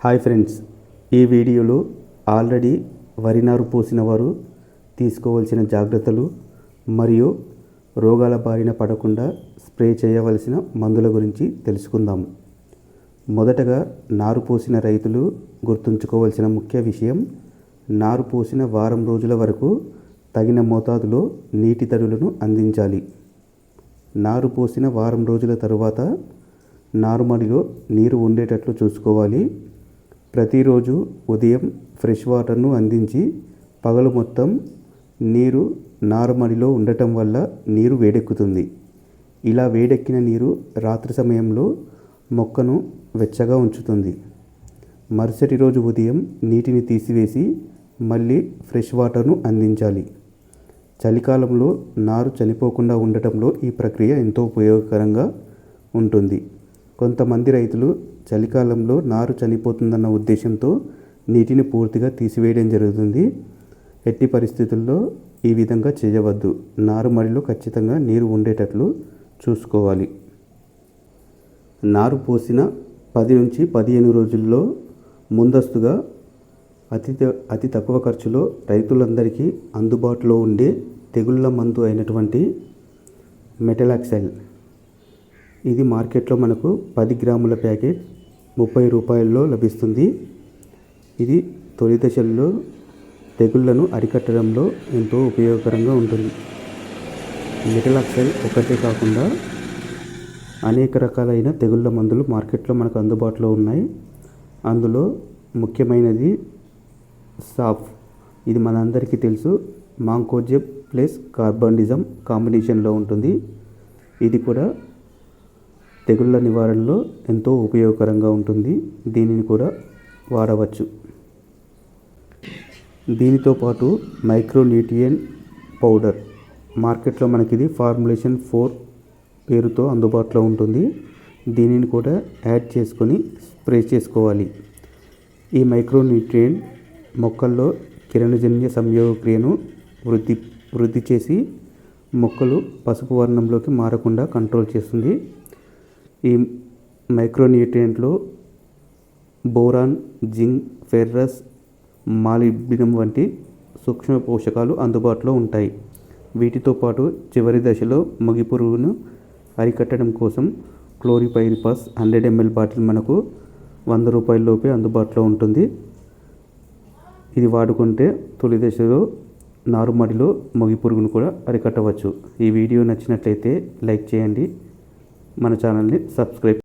Hi friends ఈ వీడియోలో already వరి నారు పోసిన వారు తీసుకోవాల్సిన జాగ్రత్తలు మరియు రోగాల బారిన పడకుండా స్ప్రే చేయవలసిన మందుల గురించి తెలుసుకుందాం. మొదటగా నారు పోసిన రైతులు గుర్తుంచుకోవాల్సిన ముఖ్య విషయం నారు పోసిన వారం రోజుల వరకు తగిన మోతాదులో నీటి తడులను అందించాలి. నారు పోసిన వారం రోజుల తరువాత నారుమడిలో నీరు ఉండేటట్లు చూసుకోవాలి. ప్రతిరోజు ఉదయం ఫ్రెష్ వాటర్ను అందించి పగలు మొత్తం నీరు నారుమడిలో ఉండటం వల్ల నీరు వేడెక్కుతుంది. ఇలా వేడెక్కిన నీరు రాత్రి సమయంలో మొక్కను వెచ్చగా ఉంచుతుంది. మరుసటి రోజు ఉదయం నీటిని తీసివేసి మళ్ళీ ఫ్రెష్ వాటర్ను అందించాలి. చలికాలంలో నారు చనిపోకుండా ఉండటంలో ఈ ప్రక్రియ ఎంతో ఉపయోగకరంగా ఉంటుంది. కొంతమంది రైతులు చలికాలంలో నారు చనిపోతుందన్న ఉద్దేశంతో నీటిని పూర్తిగా తీసివేయడం జరుగుతుంది. ఎట్టి పరిస్థితుల్లో ఈ విధంగా చేయవద్దు. నారుమడిలో ఖచ్చితంగా నీరు ఉండేటట్లు చూసుకోవాలి. నారు పోసిన పది నుంచి పదిహేను రోజుల్లో ముందస్తుగా అతి త- అతి తక్కువ ఖర్చులో రైతులందరికీ అందుబాటులో ఉండే తెగుళ్ళ మందు అయినటువంటి మెటలాక్సైల్. ఇది మార్కెట్లో మనకు పది గ్రాముల ప్యాకెట్ ముప్పై రూపాయల్లో లభిస్తుంది. ఇది తొలి దశల్లో తెగుళ్ళను అరికట్టడంలో ఎంతో ఉపయోగకరంగా ఉంటుంది. మెటలాక్సైల్ ఒకటే కాకుండా అనేక రకాలైన తెగుళ్ళ మందులు మార్కెట్లో మనకు అందుబాటులో ఉన్నాయి. అందులో ముఖ్యమైనది సాఫ్. ఇది మనందరికీ తెలుసు. మాంకోజెబ్ ప్లస్ కార్బండిజం కాంబినేషన్లో ఉంటుంది. ఇది కూడా తెగుళ్ళ నివారణలో ఎంతో ఉపయోగకరంగా ఉంటుంది. దీనిని కూడా వాడవచ్చు. దీనితో పాటు మైక్రోన్యూట్రియన్ పౌడర్. మార్కెట్లో మనకి ఇది ఫార్ములేషన్ ఫోర్ పేరుతో అందుబాటులో ఉంటుంది. దీనిని కూడా యాడ్ చేసుకొని స్ప్రే చేసుకోవాలి. ఈ మైక్రోన్యూట్రియన్ మొక్కల్లో కిరణజన్య సంయోగక్రియను వృద్ధి వృద్ధి చేసి మొక్కలు పసుపు వర్ణంలోకి మారకుండా కంట్రోల్ చేస్తుంది. ఈ మైక్రోన్యూట్రియంట్లో బోరాన్ జింక్ ఫెర్రస్ మాలిబ్డినం వంటి సూక్ష్మ పోషకాలు అందుబాటులో ఉంటాయి. వీటితో పాటు చివరి దశలో మగిపురుగును అరికట్టడం కోసం క్లోరిపైరిపాస్ హండ్రెడ్ ఎంఎల్ బాటిల్ మనకు వంద రూపాయల లోపే అందుబాటులో ఉంటుంది. ఇది వాడుకుంటే తొలి దశలో నారుమడిలో మగిపురుగును కూడా అరికట్టవచ్చు. ఈ వీడియో నచ్చినట్లయితే లైక్ చేయండి. మన ఛానల్ని సబ్స్క్రైబ్